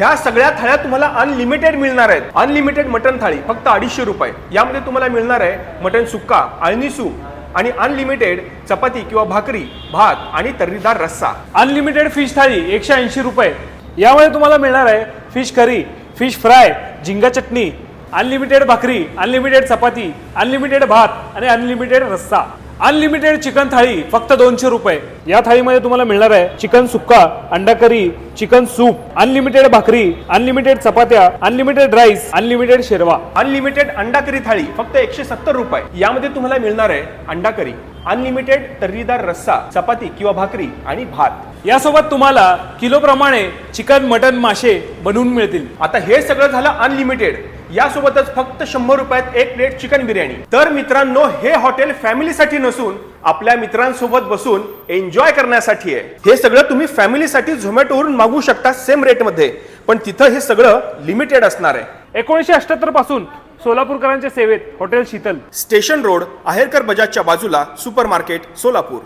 ह्या सगळ्या थाळ्या तुम्हाला अनलिमिटेड मिळणार आहेत. अनलिमिटेड मटन थाळी फक्त अडीचशे रुपये. यामध्ये तुम्हाला मिळणार आहे मटन सुक्का अळणी सूप आणि अनलिमिटेड चपाती किंवा भाकरी भात आणि तर्रीदार रस्सा. अनलिमिटेड फिश थाळी एकशे ऐंशी रुपये. यामध्ये तुम्हाला मिळणार आहे फिश करी फिश फ्राय झिंगा चटणी अनलिमिटेड भाकरी अनलिमिटेड चपाती अनलिमिटेड भात आणि अनलिमिटेड रस्सा. अनलिमिटेड चिकन थाळी फक्त दोनशे रुपये. या थाळीमध्ये तुम्हाला मिळणार आहे चिकन सुक्का अंडा करी चिकन सूप अनलिमिटेड भाकरी अनलिमिटेड चपात्या अनलिमिटेड राईस अनलिमिटेड शेरवा. अनलिमिटेड अंडा करी थाळी फक्त एकशे सत्तर रुपये. यामध्ये तुम्हाला मिळणार आहे अंडा करी अनलिमिटेड तर्रीदार रस्सा चपाती किंवा भाकरी आणि भात. यासोबत तुम्हाला किलोप्रमाणे चिकन मटन मासे बनवून मिळतील. आता हे सगळं झालं अनलिमिटेड यासोबतच फक्त शंभर रुपयात एक प्लेट चिकन बिर्याणी. तर मित्रांनो हे हॉटेल फॅमिलीसाठी नसून आपल्या मित्रांसोबत बसून एन्जॉय करण्यासाठी आहे. हे सगळं तुम्ही फॅमिलीसाठी झोमॅटोवरून मागवू शकता सेम रेटमध्ये. पण तिथं हे सगळं लिमिटेड असणार आहे. एकोणीसशे अठ्याहत्तरपासून सोलापूरकरांच्या सेवेत हॉटेल शीतल. स्टेशन रोड आहेरकर बजाजच्या बाजूला सुपर मार्केट सोलापूर.